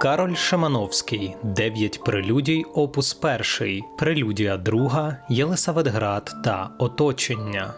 Кароль Шамановський, дев'ять прелюдій, опус перший, прелюдія друга, Єлисаветград та оточення.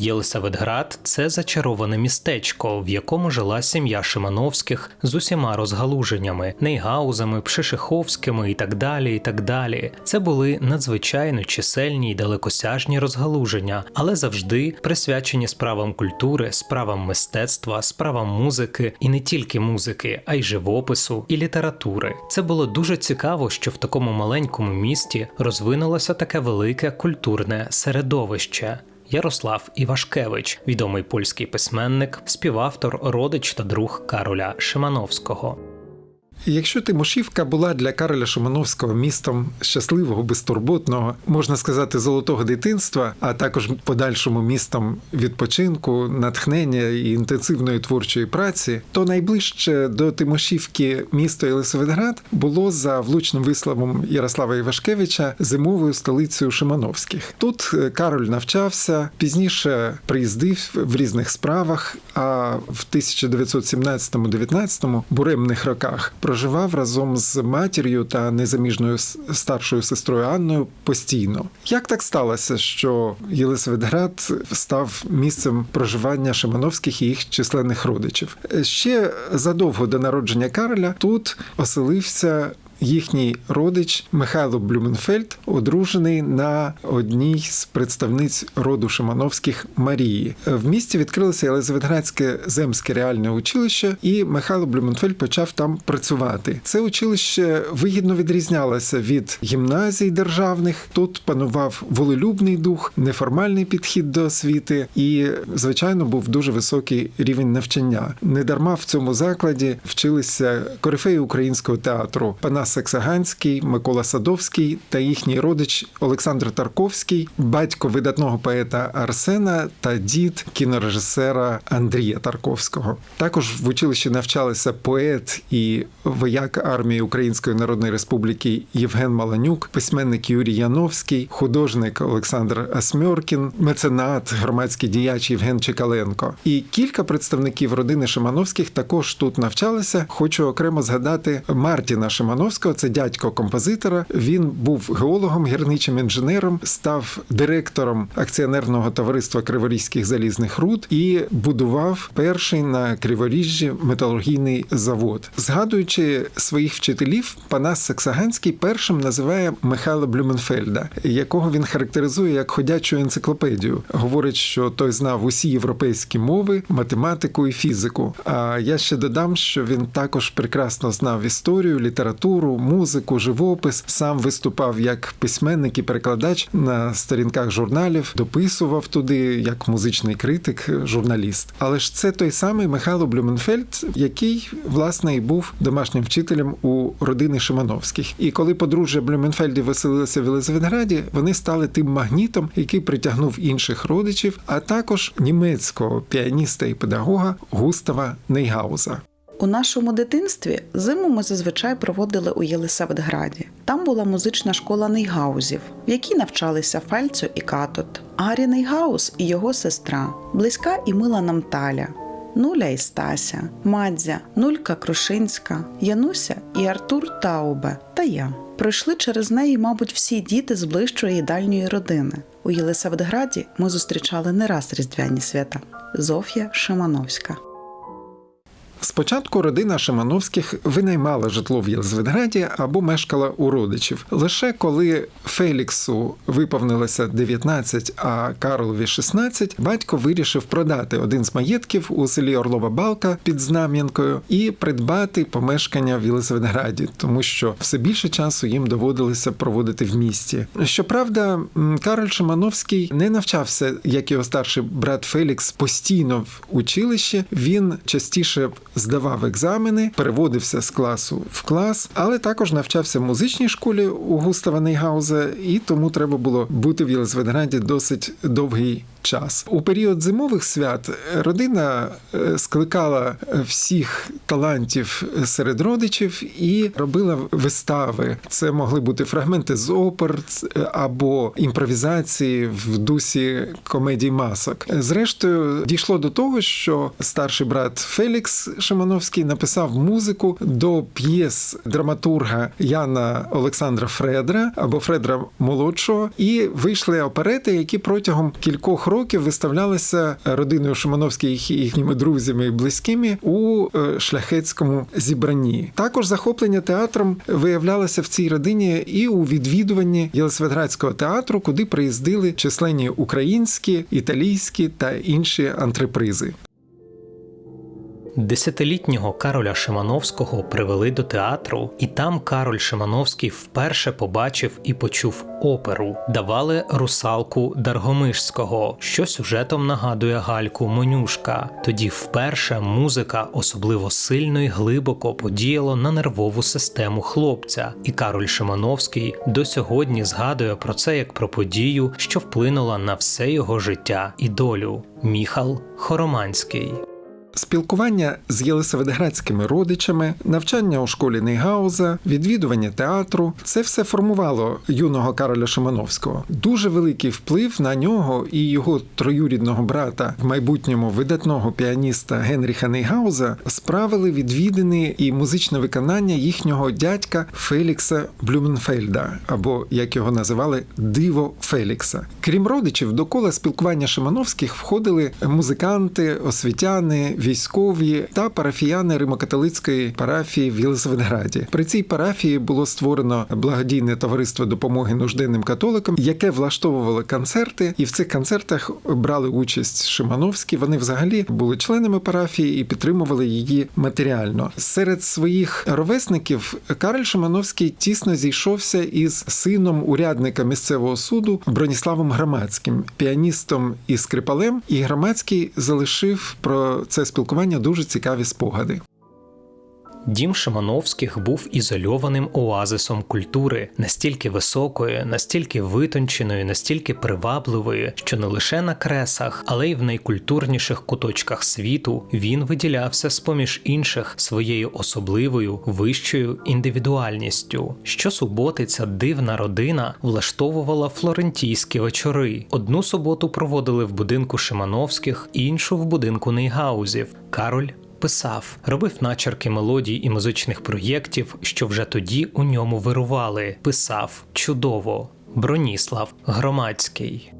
Єлисаветград це зачароване містечко, в якому жила сім'я Шимановських з усіма розгалуженнями, нейгаузами, пшишиховськими і так далі. і так далі. Це були надзвичайно чисельні й далекосяжні розгалуження, але завжди присвячені справам культури, справам мистецтва, справам музики і не тільки музики, а й живопису і літератури. Це було дуже цікаво, що в такому маленькому місті розвинулося таке велике культурне середовище. Ярослав Івашкевич, відомий польський письменник, співавтор, родич та друг Кароля Шимановського. Якщо Тимошівка була для Кароля Шумановського містом щасливого, безтурботного, можна сказати, золотого дитинства, а також подальшому містом відпочинку, натхнення і інтенсивної творчої праці, то найближче до Тимошівки місто Єлисаветград було за влучним висловом Ярослава Івашкевича зимовою столицею Шимановських. Тут е, Кароль навчався, пізніше приїздив в різних справах. А в 1917-19 буремних роках проживав разом з матір'ю та незаміжною старшою сестрою Анною постійно. Як так сталося, що Єлисаветград став місцем проживання Шимановських і їх численних родичів? Ще задовго до народження Кароля тут оселився. Їхній родич Михайло Блюменфельд одружений на одній з представниць роду Шимановських Марії. В місті відкрилося Єлизаветградське земське реальне училище, і Михайло Блюменфельд почав там працювати. Це училище вигідно відрізнялося від гімназій державних. Тут панував волелюбний дух, неформальний підхід до освіти, і, звичайно, був дуже високий рівень навчання. Недарма в цьому закладі вчилися корифеї українського театру Панас Саксаганський, Микола Садовський та їхній родич Олександр Тарковський, батько видатного поета Арсена та дід кінорежисера Андрія Тарковського. Також в училищі навчалися поет і вояк армії Української Народної Республіки Євген Маланюк, письменник Юрій Яновський, художник Олександр Асмьоркін, меценат, громадський діяч Євген Чекаленко. І кілька представників родини Шимановських також тут навчалися. Хочу окремо згадати Мартіна Шимановського, це дядько композитора. Він був геологом, гірничим інженером, став директором акціонерного товариства Криворізьких залізних руд і будував перший на Криворіжжі металургійний завод. Згадуючи своїх вчителів, Панас Саксаганський першим називає Михайла Блюменфельда, якого він характеризує як ходячу енциклопедію. Говорить, що той знав усі європейські мови, математику і фізику. А я ще додам, що він також прекрасно знав історію, літературу, музику, живопис. Сам виступав як письменник і перекладач на сторінках журналів, дописував туди як музичний критик, журналіст. Але ж це той самий Михайло Блюменфельд, який власне і був домашнім вчителем у родини Шимановських. І коли подружжя Блюменфельдів веселилося в Єлизаветграді, вони стали тим магнітом, який притягнув інших родичів, а також німецького піаніста і педагога Густава Нейгауза. У нашому дитинстві зиму ми зазвичай проводили у Єлисаветграді. Там була музична школа Нейгаузів, в якій навчалися Фальцо і Катот. Гаррі Нейгауз і його сестра, близька і мила нам Таля, Нуля і Стася, Мадзя, Нулька Крушинська, Януся і Артур Таубе та я. Пройшли через неї, мабуть, всі діти з ближчої і дальньої родини. У Єлисаветграді ми зустрічали не раз різдвяні свята. Зофія Шимановська. Спочатку родина Шимановських винаймала житло в Єлизаветграді або мешкала у родичів. Лише коли Феліксу виповнилося 19, а Карлові 16, батько вирішив продати один з маєтків у селі Орлова Балка під Знам'янкою і придбати помешкання в Єлизаветграді, тому що все більше часу їм доводилося проводити в місті. Щоправда, Кароль Шимановський не навчався, як його старший брат Фелікс, постійно в училищі. Він частіше здавав екзамени, переводився з класу в клас, але також навчався в музичній школі у Густава Нейгауза, і тому треба було бути в Єлизаветграді досить довгий час. У період зимових свят родина е, скликала всіх талантів серед родичів і робила вистави. Це могли бути фрагменти з опер або імпровізації в дусі комедій масок. Зрештою, дійшло до того, що старший брат Фелікс Шимановський написав музику до п'єс драматурга Яна Олександра Фредра або Фредра Молодшого, і вийшли оперети, які протягом кількох років виставлялися родиною Шимановських і їхніми друзями і близькими у е, шляхетському зібранні. Також захоплення театром виявлялося в цій родині і у відвідуванні Єлисаветградського театру, куди приїздили численні українські, італійські та інші антрепризи. Десятилітнього Кароля Шимановського привели до театру, і там Кароль Шимановський вперше побачив і почув оперу. Давали русалку Даргомишського, що сюжетом нагадує гальку Монюшка. Тоді вперше музика особливо сильно і глибоко подіяла на нервову систему хлопця, і Кароль Шимановський до сьогодні згадує про це як про подію, що вплинула на все його життя і долю. Міхал Хороманський. Спілкування з єлисаветградськими родичами, навчання у школі Нейгауза, відвідування театру це все формувало юного Кароля Шимановського. Дуже великий вплив на нього і його троюрідного брата, в майбутньому видатного піаніста Генріха Нейгауза, справили відвідини і музичне виконання їхнього дядька Фелікса Блюменфельда, або як його називали, Диво Фелікса. Крім родичів, до кола спілкування Шимановських входили музиканти, освітяни, військові та парафіяни римокатолицької парафії в Єлисаветграді. При цій парафії було створено благодійне товариство допомоги нужденним католикам, яке влаштовувало концерти, і в цих концертах брали участь Шимановські. Вони взагалі були членами парафії і підтримували її матеріально. Серед своїх ровесників Кароль Шимановський тісно зійшовся із сином урядника місцевого суду Броніславом Громадським, піаністом і скрипалем. І Громадський залишив про це спілкування дуже цікаві спогади. Дім Шимановських був ізольованим оазисом культури, настільки високої, настільки витонченої, настільки привабливої, що не лише на кресах, але й в найкультурніших куточках світу він виділявся з поміж інших своєю особливою вищою індивідуальністю. Щосуботи ця дивна родина влаштовувала флорентійські вечори. Одну суботу проводили в будинку Шимановських, іншу в будинку Нейгаузів. Кароль писав, робив начерки мелодій і музичних проєктів, що вже тоді у ньому вирували. Писав чудово. Броніслав Громадський.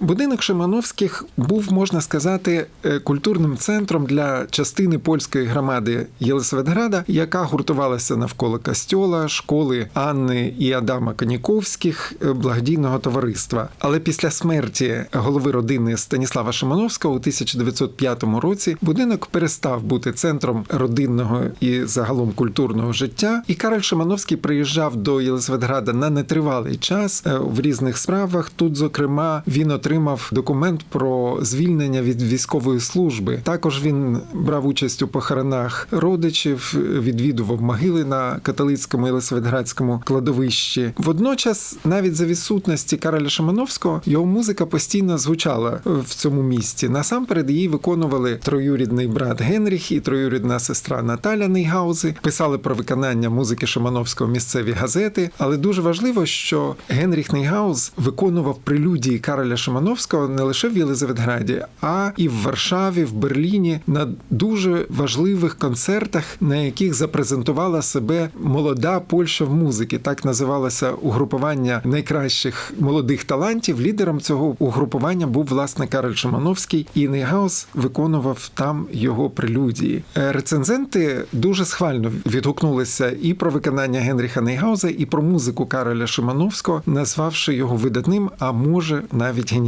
Будинок Шимановських був, можна сказати, е, культурним центром для частини польської громади Єлисаветграда, яка гуртувалася навколо костьола, школи Анни і Адама Коніковських е, благодійного товариства. Але після смерті голови родини Станіслава Шимановського у 1905 році будинок перестав бути центром родинного і загалом культурного життя. І Кароль Шимановський приїжджав до Єлисаветграда на нетривалий час е, в різних справах. Тут, зокрема, він отримав документ про звільнення від військової служби. Також він брав участь у похоронах родичів, відвідував могили на католицькому і Єлисаветградському кладовищі. Водночас, навіть за відсутності Кароля Шимановського, його музика постійно звучала в цьому місті. Насамперед її виконували троюрідний брат Генріх і троюрідна сестра Наталя Нейгаузи. Писали про виконання музики Шимановського місцеві газети. Але дуже важливо, що Генріх Нейгауз виконував прелюдії Кароля Шимановського не лише в Єлизаветграді, а і в Варшаві, в Берліні на дуже важливих концертах, на яких запрезентувала себе молода Польща в музиці. Так називалося угрупування найкращих молодих талантів. Лідером цього угрупування був власне Кароль Шимановський, і Нейгаус виконував там його прелюдії. Е, Рецензенти дуже схвально відгукнулися і про виконання Генріха Нейгауза, і про музику Кароля Шимановського, назвавши його видатним, а може навіть геніальним.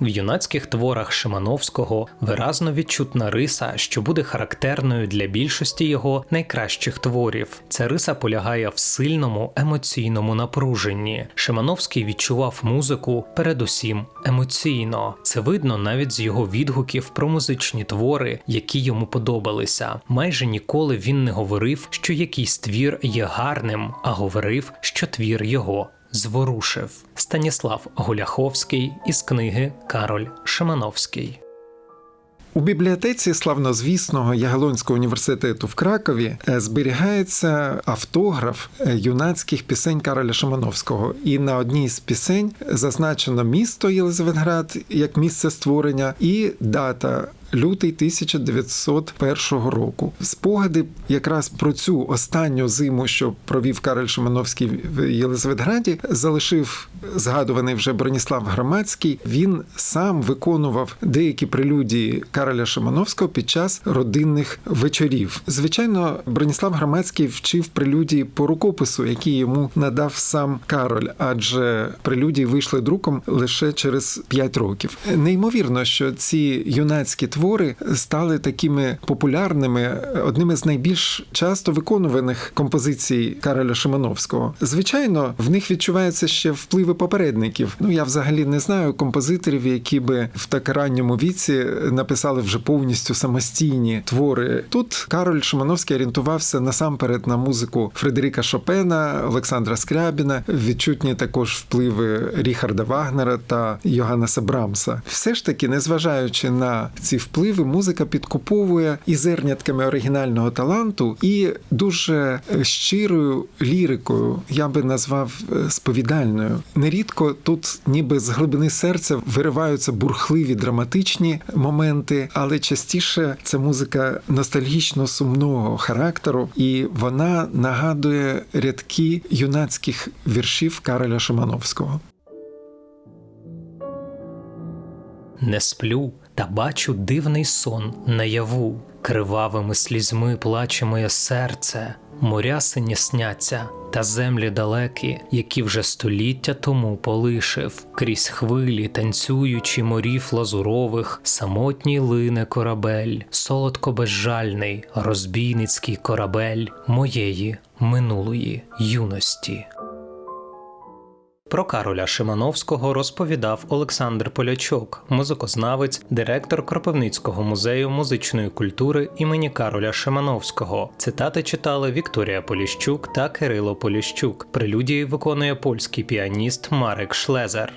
В юнацьких творах Шимановського виразно відчутна риса, що буде характерною для більшості його найкращих творів. Ця риса полягає в сильному емоційному напруженні. Шимановський відчував музику передусім емоційно. Це видно навіть з його відгуків про музичні твори, які йому подобалися. Майже ніколи він не говорив, що якийсь твір є гарним, а говорив, що твір його зворушив Станіслав Гуляховський із книги Кароль Шимановський. У бібліотеці славнозвісного Ягелонського університету в Кракові е, зберігається автограф е, юнацьких пісень Кароля Шимановського. І на одній з пісень зазначено місто Єлизаветград як місце створення і дата. Лютий 1901 року. Спогади якраз про цю останню зиму, що провів Кароль Шимановський в Єлизаветграді, залишив згадуваний вже Броніслав Громадський. Він сам виконував деякі прелюдії Кароля Шимановського під час родинних вечорів. Звичайно, Броніслав Громадський вчив прелюдії по рукопису, який йому надав сам Кароль, адже прелюдії вийшли друком лише через 5 років. Неймовірно, що ці юнацькі твори стали такими популярними, одними з найбільш часто виконуваних композицій Кароля Шимановського. Звичайно, в них відчуваються ще впливи попередників. Ну я взагалі не знаю композиторів, які би в так ранньому віці написали вже повністю самостійні твори. Тут Кароль Шимановський орієнтувався насамперед на музику Фредеріка Шопена, Олександра Скрябіна, відчутні також впливи Ріхарда Вагнера та Йоганнеса Брамса. Все ж таки, незважаючи на ці впливи, музика підкуповує і зернятками оригінального таланту, і дуже щирою лірикою, я би назвав е, сповідальною. Нерідко тут, ніби з глибини серця, вириваються бурхливі драматичні моменти, але частіше це музика ностальгічно сумного характеру, і вона нагадує рядки юнацьких віршів Кароля Шимановського. Не сплю та бачу дивний сон наяву, кривавими слізьми плаче моє серце, моря сині сняться, та землі далекі, які вже століття тому полишив, крізь хвилі, танцюючи морів лазурових, самотній лине корабель, солодко безжальний, розбійницький корабель моєї минулої юності. Про Кароля Шимановського розповідав Олександр Полячок, музикознавець, директор Кропивницького музею музичної культури імені Кароля Шимановського. Цитати читали Вікторія Поліщук та Кирило Поліщук. Прелюдії виконує польський піаніст Марек Шлезер.